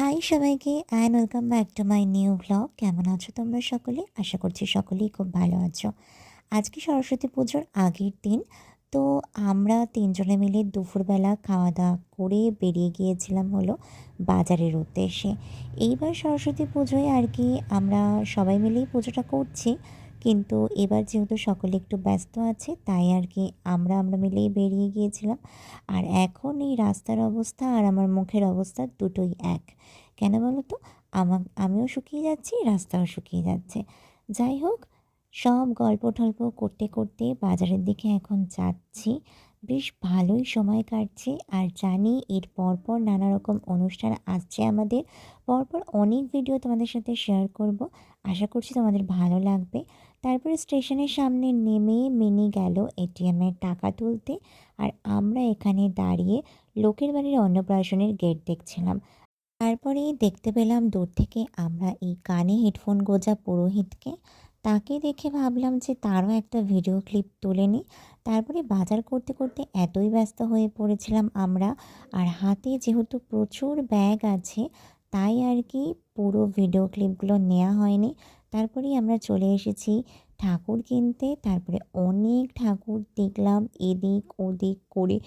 High সবাইকে and welcome back to my new blog কেমন আছো তোমরা সকলে? আশা করছি সকলেই খুব ভালো আছো। আজকে সরস্বতী পুজোর আগের দিন, তো আমরা তিনজনে মিলে দুপুরবেলা খাওয়া দাওয়া করে বেরিয়ে গিয়েছিলাম হলো বাজারের উদ্দেশ্যে। এইবার সরস্বতী পুজোয় আর কি আমরা সবাই মিলেই পুজোটা করছি। কিন্তু এবার যেহেতু সকলে একটু ব্যস্ত আছে, তাই আর কি আমরা আমরা মিলেই বেরিয়ে গিয়েছিলাম। আর এখন এই রাস্তার অবস্থা আর আমার মুখের অবস্থা দুটোই এক। কেন বলো তো? আমার আমিও শুকিয়ে যাচ্ছি, রাস্তাও শুকিয়ে যাচ্ছে। যাই হোক, সব গল্প টল্প করতে করতে বাজারের দিকে এখন যাচ্ছি। বেশ ভালোই সময় কাটছে আর জানি এর পরপর নানা রকম অনুষ্ঠান আসছে আমাদের। পরপর অনেক ভিডিও তোমাদের সাথে শেয়ার করব। আশা করছি তোমাদের ভালো লাগবে। তারপরে স্টেশনের সামনে নেমে মিনি গেল এটিএমের টাকা তুলতে। আর আমরা এখানে দাঁড়িয়ে লোকের বাড়ির অন্নপ্রাশনের গেট দেখছিলাম। তারপরে দেখতে পেলাম দূর থেকে আমরা এই কানে হেডফোন গোজা পুরোহিতকে। তাকে দেখে ভাবলাম যে তারও একটা ভিডিও ক্লিপ তুলে নিই। তারপরে বাজার করতে করতে এতই ব্যস্ত হয়ে পড়েছিলাম আমরা। আর হাতে যেহেতু প্রচুর ব্যাগ আছে, তাই আর কি পুরো ভিডিও ক্লিপগুলো নেওয়া হয়নি। তারপরেই আমরা চলে এসেছি ঠাকুর কিনতে। তারপরে অনেক ঠাকুর দেখলাম, এদিক ওদিক করে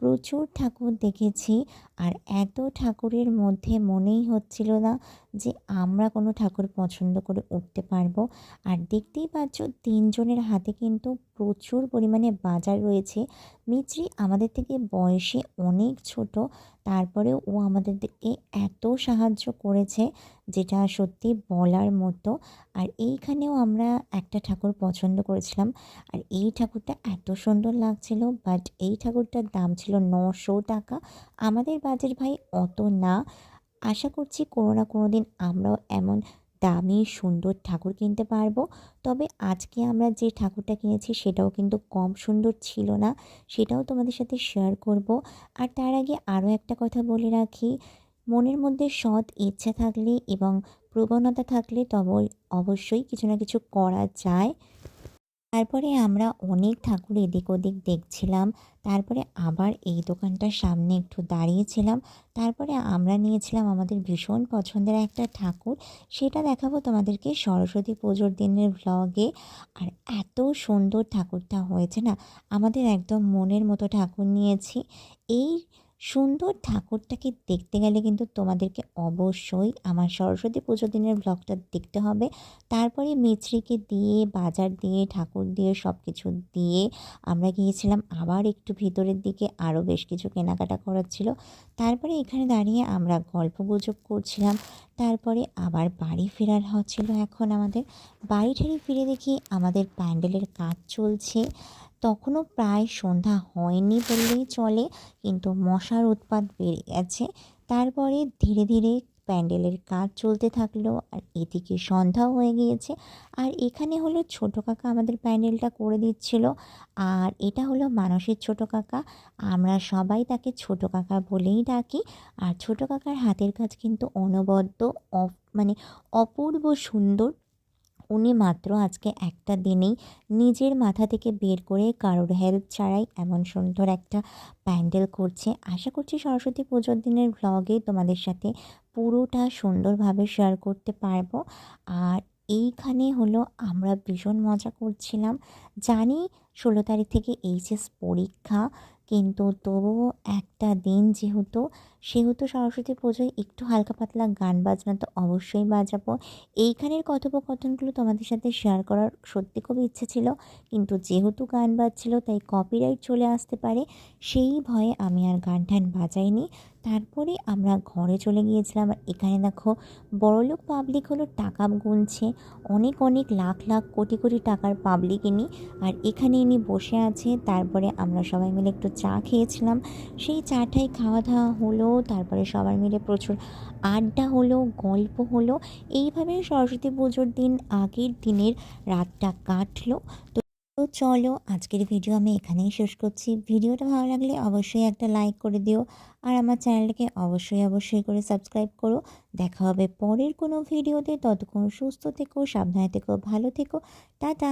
প্রচুর ঠাকুর দেখেছি। আর এত ঠাকুরের মধ্যে মনেই হচ্ছিল না যে আমরা কোনো ঠাকুর পছন্দ করে উঠতে পারব। আর দেখতেই পাচ্ছ, তিনজনের হাতে কিন্তু প্রচুর পরিমাণে বাজার রয়েছে। মিত্রি আমাদের থেকে বয়সে অনেক ছোট, তারপরেও ও আমাদেরকে এত সাহায্য করেছে যেটা সত্যি বলার মতো। আর এইখানেও আমরা একটা ঠাকুর পছন্দ করেছিলাম। আর এই ঠাকুরটা এত সুন্দর লাগছিল বাট এই ঠাকুরটার দাম ছিল নশো টাকা। আমাদের বাজেট ভাই অত না। আশা করছি কোনো না কোনো দিন আমরাও এমন দামি, সুন্দর ঠাকুর কিনতে পারব। তবে আজকে আমরা যে ঠাকুরটা কিনেছি সেটাও কিন্তু কম সুন্দর ছিল না, সেটাও তোমাদের সাথে শেয়ার করব। আর তার আগে আরও একটা কথা বলে রাখি, মনের মধ্যে সৎ ইচ্ছা থাকলে এবং প্রবণতা থাকলে তবে অবশ্যই কিছু না কিছু করা যায়। তারপরে আমরা অনেক ঠাকুর এদিক ওদিক দেখছিলাম। তারপরে আবার এই দোকানটার সামনে একটু দাঁড়িয়েছিলাম। তারপরে আমরা নিয়েছিলাম আমাদের ভীষণ পছন্দের একটা ঠাকুর। সেটা দেখাবো তোমাদেরকে সরস্বতী পুজোর দিনের ভ্লগে আর এত সুন্দর ঠাকুরটা হয়েছে না, আমাদের একদম মনের মতো ঠাকুর নিয়েছি। এই সুন্দর ঠাকুরটাকে দেখতে গেলে কিন্তু তোমাদেরকে অবশ্যই আমার সরস্বতী পুজো দিনের ব্লগটা দেখতে হবে। তারপরে মিছরিকে দিয়ে, বাজার দিয়ে, ঠাকুর দিয়ে সব কিছু দিয়ে আমরা গিয়েছিলাম। আবার একটু ভিতরের দিকে আরও বেশ কিছু কেনাকাটা করার ছিল। তারপরে এখানে দাঁড়িয়ে আমরা গল্প গুজব করছিলাম। তারপরে আবার বাড়ি ফেরার হচ্ছিল এখন আমাদের। বাড়ি ঠাড়ি ফিরে দেখি আমাদের প্যান্ডেলের কাজ চলছে। তখনও প্রায় সন্ধ্যা হয়নি বললেই চলে, কিন্তু মশার উৎপাত বেড়ে গেছে তারপরে ধীরে ধীরে প্যান্ডেলের কাজ চলতে থাকল, আর এদিকে সন্ধ্যাও হয়ে গিয়েছে। আর এখানে হলো ছোটো কাকা আমাদের প্যান্ডেলটা করে দিচ্ছিল, আর এটা হলো মানুষের ছোটো কাকা। আমরা সবাই তাকে ছোটো কাকা বলেই ডাকি, আর ছোটো কাকার হাতের কাজ কিন্তু অনবদ্য মানে অপূর্ব সুন্দর। উনি মাত্র আজকে একটা দিনেই নিজের মাথা থেকে বের করে কারোর হেল্প ছাড়াই এমন সুন্দর একটা প্যান্ডেল করছে। আশা করছি সরস্বতী পুজোর দিনের ভ্লগে তোমাদের সাথে পুরোটা সুন্দরভাবে শেয়ার করতে পারব। আর এইখানে হলো আমরা ভীষণ মজা করছিলাম। জানি ষোলো তারিখ থেকে এইচএস পরীক্ষা কিন্তু তবুও একটা দিন যেহেতু, সেহেতু সরস্বতী পুজোয় একটু হালকা পাতলা গান বাজনা তো অবশ্যই বাজাবো। এইখানের কথোপকথনগুলো তোমাদের সাথে শেয়ার করার সত্যি খুব ইচ্ছে ছিল, কিন্তু যেহেতু গান বাজছিল তাই কপিরাইট চলে আসতে পারে, সেই ভয়ে আমি আর গান টান বাজাইনি। তারপরে আমরা ঘরে চলে গিয়েছিলাম। আর এখানে দেখো, বড়লোক পাবলিক হলো টাকা গুনছে। অনেক অনেক লাখ লাখ কোটি কোটি টাকার পাবলিক ইনি। আর এখানে ইনি বসে আছে। তারপরে আমরা সবাই মিলে একটু চা খেয়েছিলাম। সেই চাটাই খাওয়া দাওয়া হলো। তারপরে সবাই মিলে প্রচুর আড্ডা হলো, গল্প হলো। এইভাবে সরস্বতী পুজোর দিন আগের দিনের রাতটা কাটলো। তো তো চলো আজকের ভিডিও আমি এখানেই শেষ করছি। ভিডিওটা ভালো লাগলে অবশ্যই একটা লাইক করে দিও আর আমার চ্যানেলটাকে অবশ্যই অবশ্যই করে সাবস্ক্রাইব করো। দেখা হবে পরের কোনো ভিডিওতে ততক্ষণ সুস্থ থেকো, সাবধানে থেকো, ভালো থেকো। টাটা!